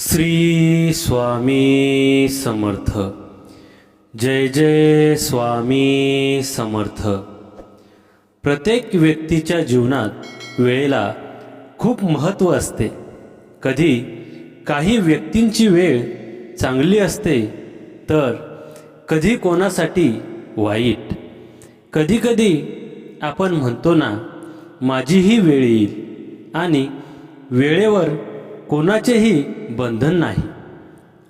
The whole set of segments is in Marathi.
श्री स्वामी समर्थ. जय जय स्वामी समर्थ. प्रत्येक व्यक्तीच्या जीवनात वेळेला खूप महत्त्व असते. कधी काही व्यक्तींची वेळ चांगली असते तर कधी कोणासाठी वाईट. कधीकधी आपण म्हणतो ना माझीही वेळ येईल. आणि वेळेवर कोणाचेही बंधन नाही.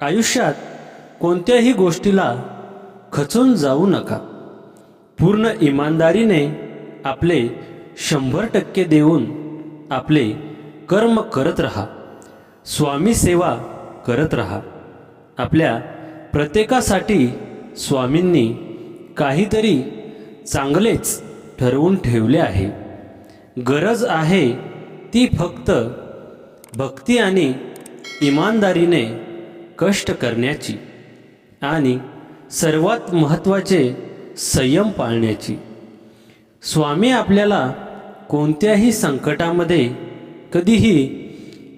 आयुष्यात कोणत्याही गोष्टीला खचून जाऊ नका. पूर्ण इमानदारीने आपले शंभर टक्के देऊन आपले कर्म करत राहा. स्वामी सेवा करत राहा. आपल्या प्रत्येकासाठी स्वामींनी काहीतरी चांगलेच ठरवून ठेवले आहे. गरज आहे ती फक्त भक्ती आणि इमानदारीने कष्ट करण्याची आणि सर्वात महत्त्वाचे संयम पाळण्याची. स्वामी आपल्याला कोणत्याही संकटामध्ये कधीही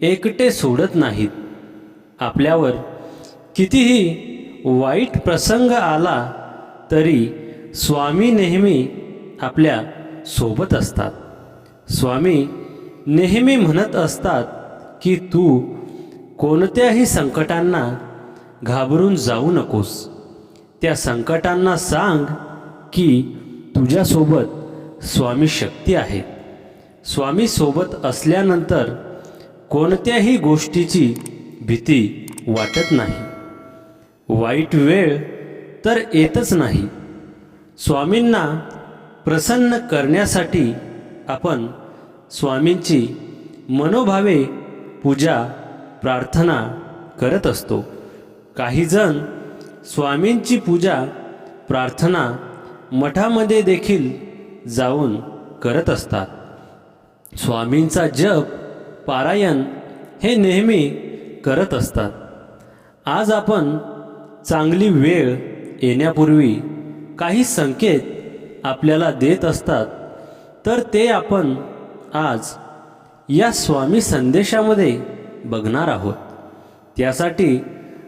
एकटे सोडत नाहीत. आपल्यावर कितीही वाईट प्रसंग आला तरी स्वामी नेहमी आपल्यासोबत असतात. स्वामी नेहमी म्हणत असतात की तू कोणत्याही संकटांना घाबरून जाऊ नकोस. त्या संकटांना सांग की तुझ्यासोबत स्वामी शक्ती आहे. स्वामी सोबत असल्यानंतर कोणत्याही गोष्टीची भीती वाटत नाही. वाईट वेळ तर येतच नाही. स्वामींना प्रसन्न करण्यासाठी आपण स्वामींची मनोभावे पूजा प्रार्थना करत असतो. काहीजण स्वामींची पूजा प्रार्थना मठामध्ये देखील जाऊन करत असतात. स्वामींचा जप पारायण हे नेहमी करत असतात. आज आपण चांगली वेळ येण्यापूर्वी काही संकेत आपल्याला देत असतात. तर ते आपण आज या स्वामी संदेशामध्ये बघणार आहोत. त्यासाठी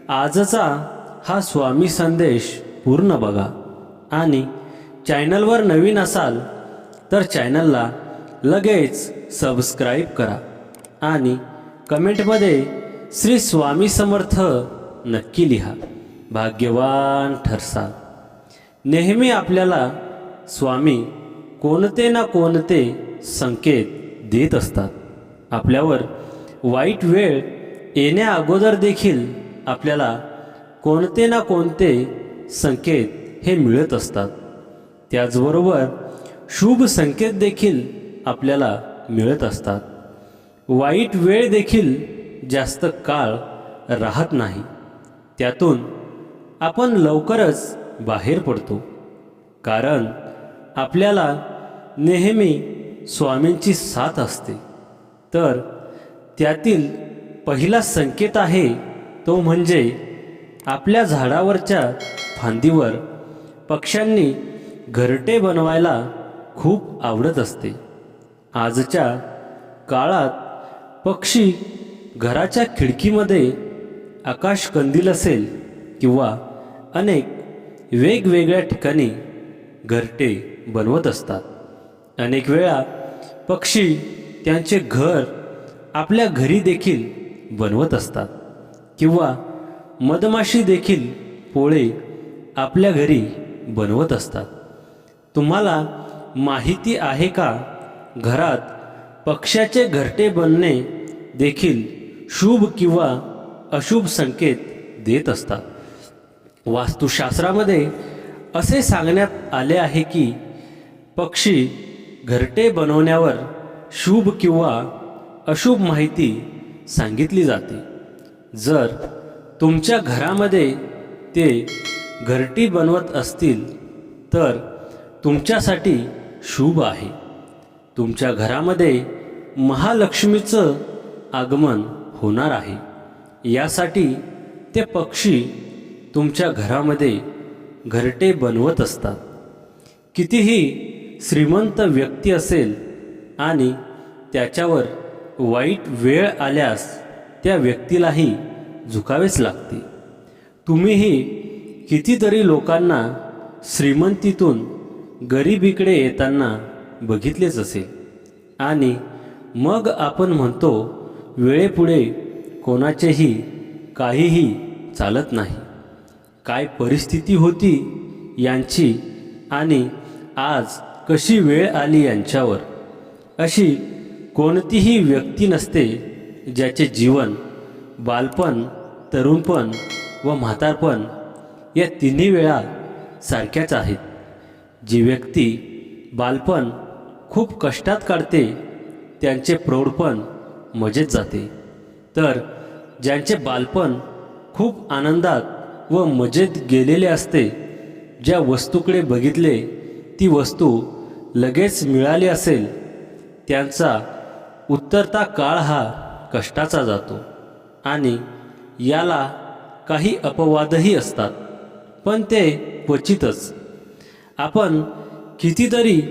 आजचा हा स्वामी संदेश पूर्ण बघा. आणि चॅनलवर नवीन असाल तर चॅनलला लगेच सबस्क्राईब करा. आणि कमेंटमध्ये श्री स्वामी समर्थ नक्की लिहा. भाग्यवान ठरसाल. नेहमी आपल्याला स्वामी कोणते ना कोणते संकेत देत असतात. आपल्यावर वाईट वेळ येण्या अगोदर देखील आपल्याला कोणते ना कोणते संकेत हे मिळत असतात. त्याचबरोबर शुभ संकेत देखील आपल्याला मिळत असतात. वाईट वेळ देखील जास्त काळ राहत नाही. त्यातून आपण लवकरच बाहेर पडतो. कारण आपल्याला नेहमी स्वामींची साथ असते. तर त्यातील पहिला संकेत आहे तो म्हणजे आपल्या झाडावरच्या फांदीवर पक्ष्यांनी घरटे बनवायला खूप आवडत असते. आजच्या काळात पक्षी घराच्या खिडकीमध्ये आकाश कंदील असेल किंवा अनेक वेगवेगळ्या ठिकाणी घरटे बनवत असतात. अनेक वेळा पक्षी त्यांचे घर आपल्या घरी देखील बनवत असतात. किंवा मधमाशी देखील पोळे आपल्या घरी बनवत असतात. तुम्हाला माहिती आहे का? घरात पक्ष्याचे घरटे बनणे देखील शुभ किंवा अशुभ संकेत देत असतात. वास्तुशास्त्रामध्ये असे सांगण्यात आले आहे की पक्षी घरटे बनवण्यावर शुभ किंवा अशुभ माहिती सांगितली जाते. जर तुमच्या घरामध्ये ते घरटी बनवत असतील तर तुमच्यासाठी शुभ आहे. तुमच्या घरामध्ये महालक्ष्मीचं आगमन होणार आहे. यासाठी ते पक्षी तुमच्या घरामध्ये घरटे बनवत असतात. कितीही श्रीमंत व्यक्ती असेल आणि त्याच्यावर वाईट वेळ आल्यास त्या व्यक्तीलाही झुकावेच लागते. तुम्हीही कितीतरी लोकांना श्रीमंतीतून गरिबीकडे येताना बघितलेच असेल. आणि मग आपण म्हणतो वेळेपुढे कोणाचेही काहीही चालत नाही. काय परिस्थिती होती यांची आणि आज कशी वेळ आली यांच्यावर? अशी कोणतीही व्यक्ती नसते ज्याचे जीवन बालपण तरुणपण व म्हातारपण या तिन्ही वेळा सारख्याच आहेत. जी व्यक्ती बालपण खूप कष्टात काढते त्यांचे प्रौढपण मजेत जाते. तर ज्यांचे बालपण खूप आनंदात व मजेत गेलेले असते ज्या वस्तूकडे बघितले ती वस्तू लगेच मिळाली असेल त्यांचा उत्तरता काळ हा कष्टाचा जातो आणि याला काही अपवादही असतात पण ते क्वचितच. आपण कितीतरी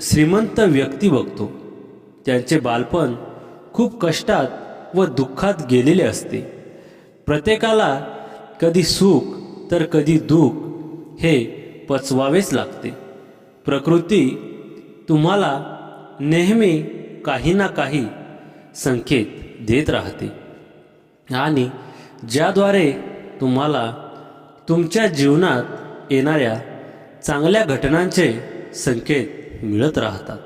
श्रीमंत व्यक्ती बघतो त्यांचे बालपण खूप कष्टात व दुःखात गेलेले असते. प्रत्येकाला कधी सुख तर कधी दुःख हे पचवावेच लागते. प्रकृती तुम्हाला नेहमी काही ना काही संकेत देत राहते. आणि ज्याद्वारे तुम्हाला तुमच्या जीवनात येणाऱ्या चांगल्या घटनांचे संकेत मिळत राहतात.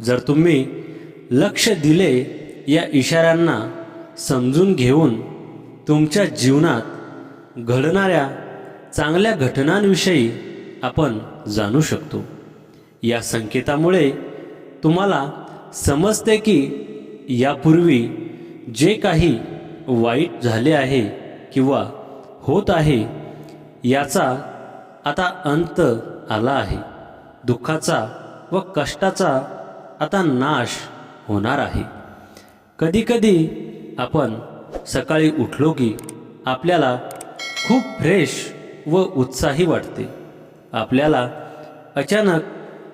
जर तुम्ही लक्ष दिले या इशाऱ्यांना समजून घेऊन तुमच्या जीवनात घडणाऱ्या चांगल्या घटनांविषयी आपण जाणू शकतो. या संकेतामुळे तुम्हाला समजते की यापूर्वी जे काही वाईट झाले आहे किंवा होत आहे याचा आता अंत आला आहे. दुःखाचा व कष्टाचा आता नाश होणार आहे. कधीकधी आपण सकाळी उठलो की आपल्याला खूप फ्रेश व उत्साही वाटते. आपल्याला अचानक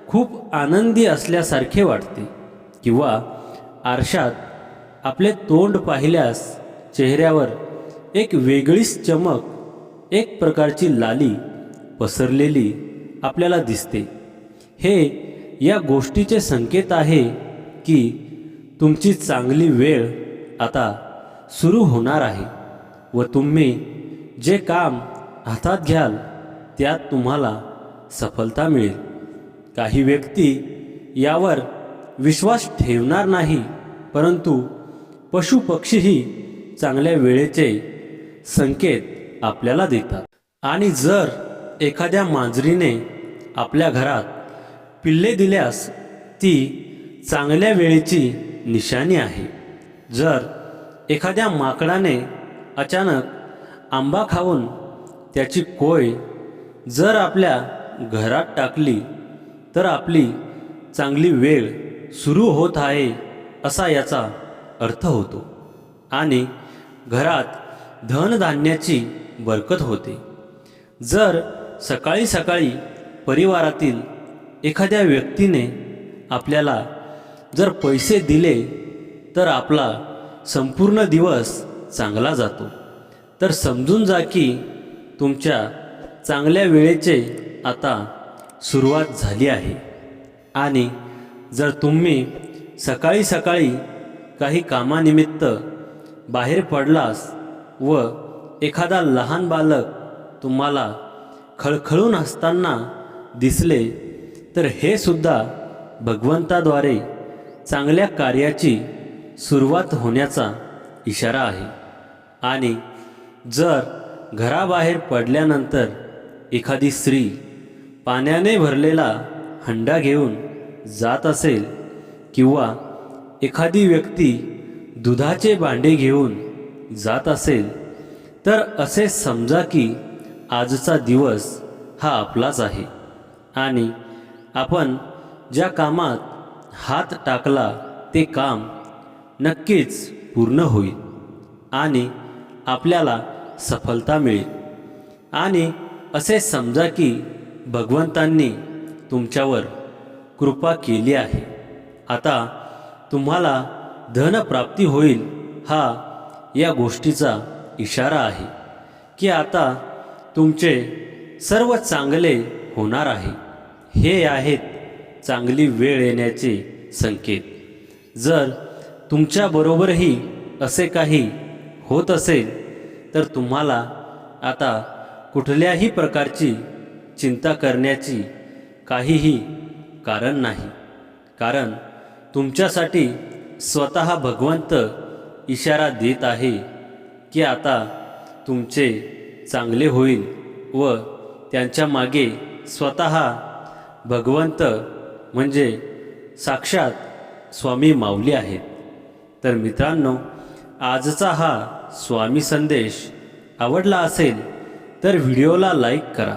खूप आनंदी असल्यासारखे वाटते. किंवा आरशात आपले तोंड पाहिल्यास चेहऱ्यावर एक वेगळीच चमक एक प्रकारची लाली पसरलेली आपल्याला दिसते. हे या गोष्टीचे संकेत आहे की तुमची चांगली वेळ आता सुरू होणार आहे व तुम्ही जे काम हातात घ्याल त्यात तुम्हाला सफलता मिळेल. काही व्यक्ती यावर विश्वास ठेवणार नाही परंतु पशुपक्षीही चांगल्या वेळेचे संकेत आपल्याला देतात. आणि जर एखाद्या मांजरीने आपल्या घरात पिल्ले दिल्यास ती चांगल्या वेळेची निशाणी आहे. जर एखाद्या माकडाने अचानक आंबा खाऊन त्याची कोय जर आपल्या घरात टाकली तर आपली चांगली वेळ सुरू होत आहे असा याचा अर्थ होतो. आणि घरात धनधान्याची बरकत होते. जर सकाळी सकाळी परिवारातील एखाद्या व्यक्तीने आपल्याला जर पैसे दिले तर आपला संपूर्ण दिवस चांगला जातो. तर समजून जा की तुमच्या चांगल्या वेळेचे आता सुरुवात झाली आहे. आणि जर तुम्ही सकाळी सकाळी काही कामानिमित्त बाहेर पडलास व एखादा लहान बालक तुम्हाला खळखळून असताना दिसले तर हे सुद्धा भगवंताद्वारे चांगल्या कार्याची सुरुवात होण्याचा इशारा आहे. आणि जर घराबाहेर पडल्यानंतर एखादी स्त्री पाण्याने भरलेला हंडा घेऊन जात असेल किंवा एखादी व्यक्ती दुधाचे भांडे घेऊन जात असेल तर असे समजा की आजचा दिवस हा आपलाच आहे आणि आपण ज्या कामात हात टाकला ते काम नक्कीच पूर्ण होईल आणि आपल्याला सफलता मिळेल. आणि असे समजा की भगवंतांनी तुमच्यावर कृपा केली आहे. आता तुम्हाला धनप्राप्ती होईल हा या गोष्टीचा इशारा आहे की आता तुमचे सर्व चांगले होणार आहे. हे आहेत चांगली वेळ येण्याचे संकेत. जर तुमच्याबरोबरही असे काही होत असेल तर तुम्हाला आता कुठल्याही प्रकारची चिंता करण्याची काहीही कारण नाही. कारण तुमच्यासाठी स्वतः भगवंत इशारा देत आहे की आता तुमचे चांगले होईल व त्यांच्या मागे स्वतः भगवंत म्हणजे साक्षात स्वामी माऊली आहेत. तर मित्रांनो आजचा हा स्वामी संदेश आवडला असेल तर व्हिडिओला लाईक करा.